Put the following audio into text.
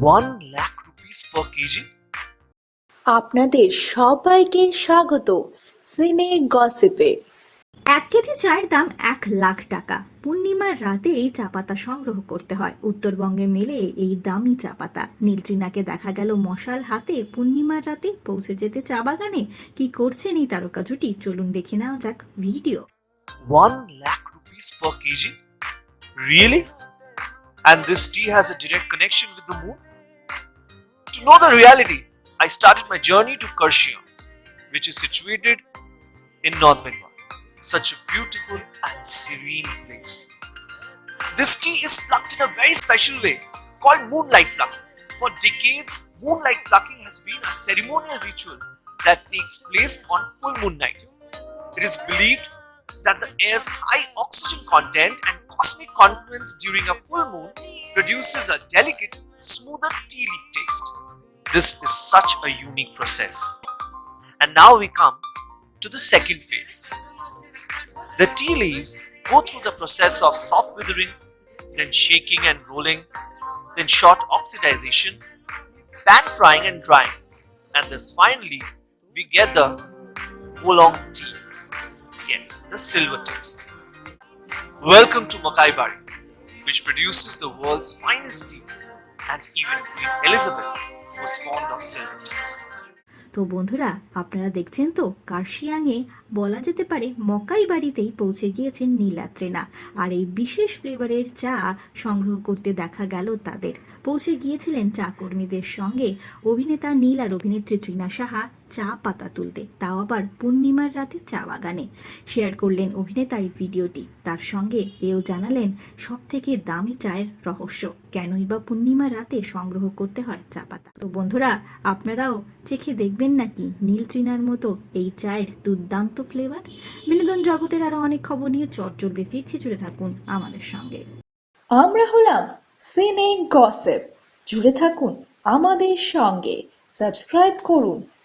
1 lakh rupees per kg? আপনাদের সবাইকে স্বাগত সিনে গসিপে। এক কেজি চায়ের দাম এক লাখ টাকা। পূর্ণিমার রাতে এই চা পাতা সংগ্রহ করতে হয়। উত্তরবঙ্গে মেলে এই দামি চা পাতা। নীলত্রিনাকে দেখা গেল মশাল হাতে। পূর্ণিমার রাতে পৌঁছে যেতে চা বাগানে। কি করছেন এই তারকা জুটি? চলুন দেখে নেওয়া যাক video. 1 lakh rupees per kg? Really? And this tea has a direct connection with the moon? To know the reality, I started my journey to Karshiam, which is situated in North Bengal. Such a beautiful and serene place. This tea is plucked in a very special way called moonlight plucking. For decades, moonlight plucking has been a ceremonial ritual that takes place on full moon nights. It is believed that the air's high oxygen content and cosmic confluence during a full moon produces a delicate, smoother tea leaf taste. This is such a unique process. And now we come to the second phase. The tea leaves go through the process of soft withering, then shaking and rolling, then short oxidization, pan frying and drying, and thus finally we get the oolong tea. Yes, the silver tips. Welcome to Makai Bari, which produces the world's finest tea, and even Queen Elizabeth was fond of silver tips. তো বন্ধুরা আপনারা দেখছেন তো কার্শিয়াংয়ে বলা যেতে পারে মকাই বাড়িতেই পৌঁছে গিয়েছেন নীলাত্রেনা আর এই বিশেষ ফ্লেভারের চা সংগ্রহ করতে দেখা গেল তাদের। পৌঁছে গিয়েছিলেন চা কর্মীদের সঙ্গে অভিনেতা নীল আর অভিনেত্রী তৃণা সাহা চা পাতা তুলতে। তাও আবার পূর্ণিমার রাতে চা বাগানে। শেয়ার করলেন অভিনেতা এই ভিডিওটি। তার সঙ্গে এও জানালেন সব থেকে দামি চায়ের রহস্য। কেনই বা পূর্ণিমা রাতে সংগ্রহ করতে হয় চা পাতা? তো বন্ধুরা, আপনারাও চেখে দেখবেন নাকি নীল তৃণার মতো এই চায়ের দুর্দান্ত ফ্লেভার বিনোদন জগতের আরও অনেক খবর নিয়ে চটচলতে ফিরছি। জুড়ে থাকুন আমাদের সঙ্গে। আমরা হলাম সিনে গসিপ জুড়ে থাকুন আমাদের সঙ্গে। সাবস্ক্রাইব করুন